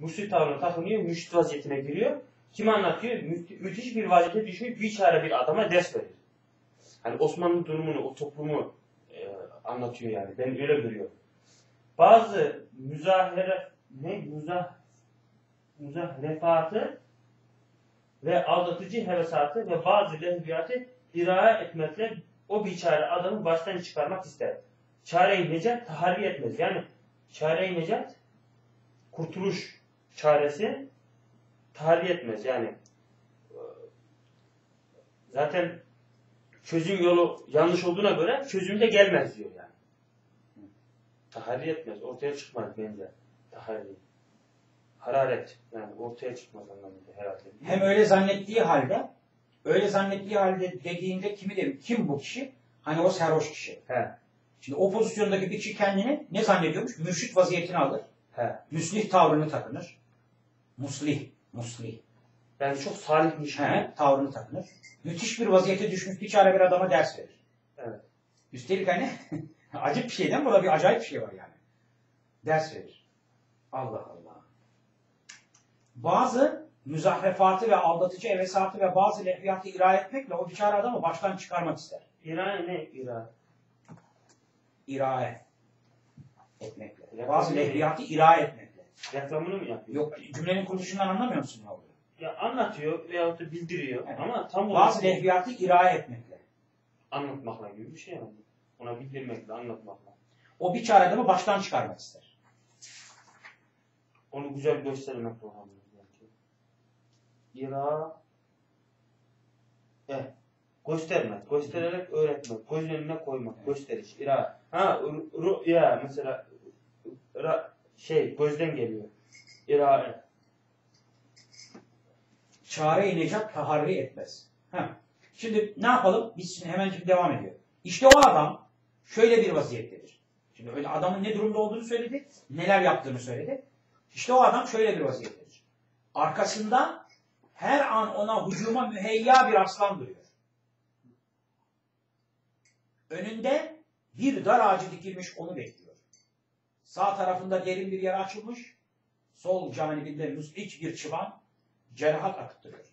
Müslü tavrına takınıyor, müşrit vaziyetine giriyor. Kim anlatıyor? Mü- müthiş bir vaziyete düşmüş bir çare bir adama ders verir. Hani Osmanlı durumunu, o toplumu e, anlatıyor yani. Ben öyle görüyorum. Bazı müzahere ne? Müzah müzahrefatı ve aldatıcı hevesatı ve bazı lehviyatı diraya etmekle o biçare adamı baştan çıkarmak ister. Çare-i necat taharri etmez. Yani çare-i necat kurtuluş çaresi taharri etmez. Yani e, zaten çözüm yolu yanlış olduğuna göre çözüm de gelmez diyor yani. Taharri etmez. Ortaya çıkmaz bence. Taharri. Hararet. Yani ortaya çıkmaz anlamında herhalde. Hem öyle zannettiği halde, öyle zannettiği halde dediğinde kimi derim? Kim bu kişi? Hani o sarhoş kişi. He. Şimdi o pozisyondaki bir kişi kendini ne zannediyormuş? Mürşit vaziyetini alır. He. Müslih tavrını takınır. Muslih, muslih. Yani çok salihmiş gibi. He, tavrını takınır. Müthiş bir vaziyete düşmüş bir çare bir adama ders verir. Evet. Üstelik hani acip bir şeyden burada bir acayip bir şey var yani. Ders verir. Allah Allah. Bazı müzahrefatı ve aldatıcı hevesatı ve bazı lehviyatı ira etmekle o biçare adamı baştan çıkarmak ister. İran ne İran? İrae etmekle. Bazı lehviyatı ira etmekle. Reklamını mı yapıyor? Yok cümlenin kuruluşundan anlamıyor musun ne oluyor? Ya anlatıyor veyahut da bildiriyor Evet. ama tam Bazı olarak lehviyatı ira etmekle. anlatmakla gibi bir şey yani. Ona bildirmekle, anlatmakla. O biçare adamı baştan çıkarmak ister. Onu güzel göstermek programı belki. İra Evet. Göstermek, göstererek öğretmek, gözün önüne koymak, gösteriş, ira. Ha, ru, ya mesela ra, şey gözden geliyor. İra. Çare-i necat taharri etmez. Heh. Şimdi ne yapalım? Biz şimdi hemencik devam ediyor. İşte o adam şöyle bir vaziyettedir. Şimdi öyle adamın ne durumda olduğunu söyledi, neler yaptığını söyledi. İşte o adam şöyle bir vaziyettedir. Arkasında her an ona hücuma müheyya bir aslan duruyor. Önünde bir dar ağacı dikilmiş onu bekliyor. Sağ tarafında derin bir yara açılmış, sol canibinde müsliç bir çıban, cerahat akıttırıyor.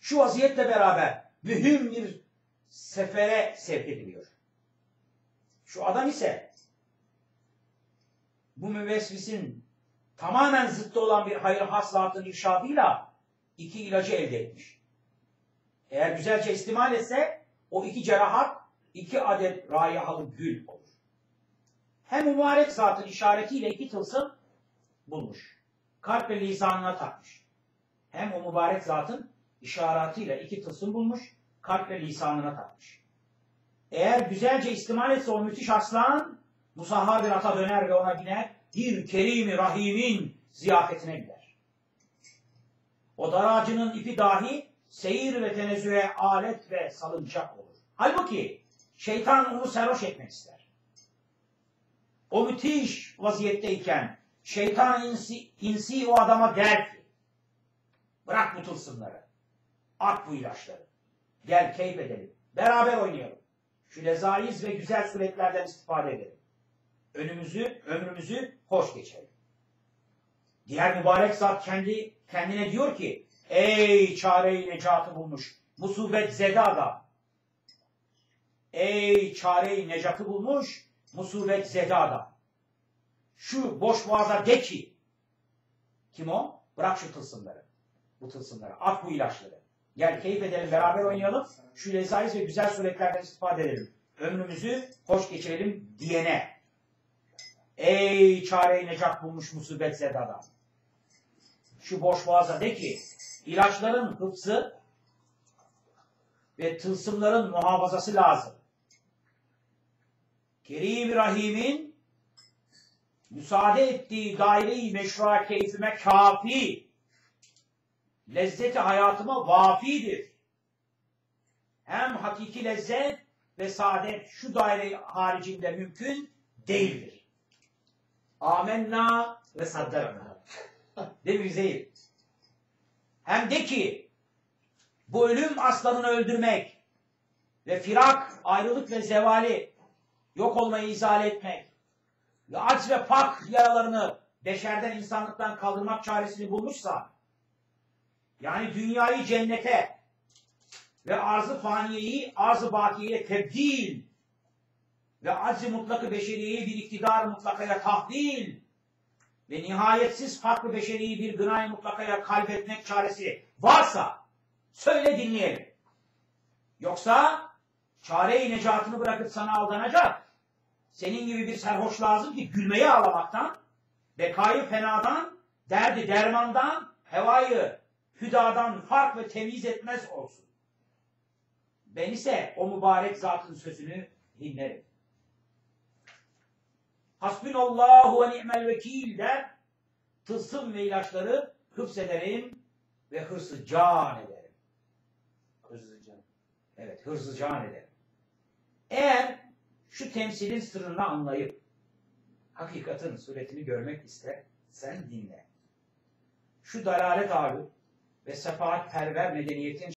Şu vaziyetle beraber mühim bir sefere sevk ediliyor. Şu adam ise bu müvesvisin tamamen zıttı olan bir hayır haslatın irşadıyla iki ilacı elde etmiş. Eğer güzelce istimal etse o iki cerahat iki adet rayahalı gül olur. Hem mübarek zatın işaretiyle iki tılsım bulmuş. Kalp ve lisanına takmış. Hem o mübarek zatın işaretiyle iki tılsım bulmuş, kalp ve lisanına takmış. Eğer güzelce istimal etse o müthiş aslan, musahhar bir ata döner ve ona biner, bir kerimi rahimin ziyafetine gider. O dar ağacının ipi dahi seyir ve tenezzühe alet ve salıncak olur. Halbuki şeytan onu sarhoş etmek ister. O müthiş vaziyetteyken şeytan insi, insi o adama der ki bırak bu tılsımları. At bu ilaçları. Gel keyif edelim. Beraber oynayalım. Şu lezaiz ve güzel suretlerden istifade edelim. Önümüzü, ömrümüzü hoş geçelim. Diğer mübarek zat kendi kendine diyor ki Ey çare-i necatı bulmuş musibet zede adam. Ey çare-i necatı bulmuş musibet zede adam. Şu boş boğaza de ki kim o? Bırak şu tılsımları. Bu tılsımları. At bu ilaçları. Gel keyif edelim, beraber oynayalım. Şu lezaiz ve güzel suretlerden istifade edelim. Ömrümüzü hoş geçirelim diyene. Ey çare-i necat bulmuş musibet zedada. Şu boş boğaza de ki, ilaçların hıfzı ve tılsımların muhafazası lazım. Kerim Rahim'in müsaade ettiği daire-i meşrua keyfime kafi lezzeti hayatıma vafidir. Hem hakiki lezzet ve saadet şu daire haricinde mümkün değildir. Amenna ve saddakna. Değil mi Üzeyir? Hem de ki bu ölüm aslanını öldürmek ve firak, ayrılık ve zevali yok olmayı izale etmek aç ve pak yaralarını beşerden insanlıktan kaldırmak çaresini bulmuşsa, yani dünyayı cennete ve arzı faniyeyi arzı bakiyeye tebdil ve acz-i mutlakı beşeriyeyi bir iktidar mutlakaya tahdil ve nihayetsiz farklı beşeriyi bir gınay mutlakaya kaybetmek çaresi varsa söyle dinleyelim. Yoksa çare-i necatını bırakıp sana aldanacak. Senin gibi bir serhoş lazım ki gülmeyi ağlamaktan, bekayı fenadan, derdi dermandan, hevayı hüdadan fark ve temiz etmez olsun. Ben ise o mübarek zatın sözünü dinlerim. Hasbunallahu ve ni'mel vekil der. Tılsım ve ilaçları hıfzederim ve hırsı can ederim. Hızlıca. Evet, hırzı can ederim. Şu temsilin sırrını anlayıp hakikatin suretini görmek ister, sen dinle. Şu dalalet ağrı ve sefaat perver medeniyetin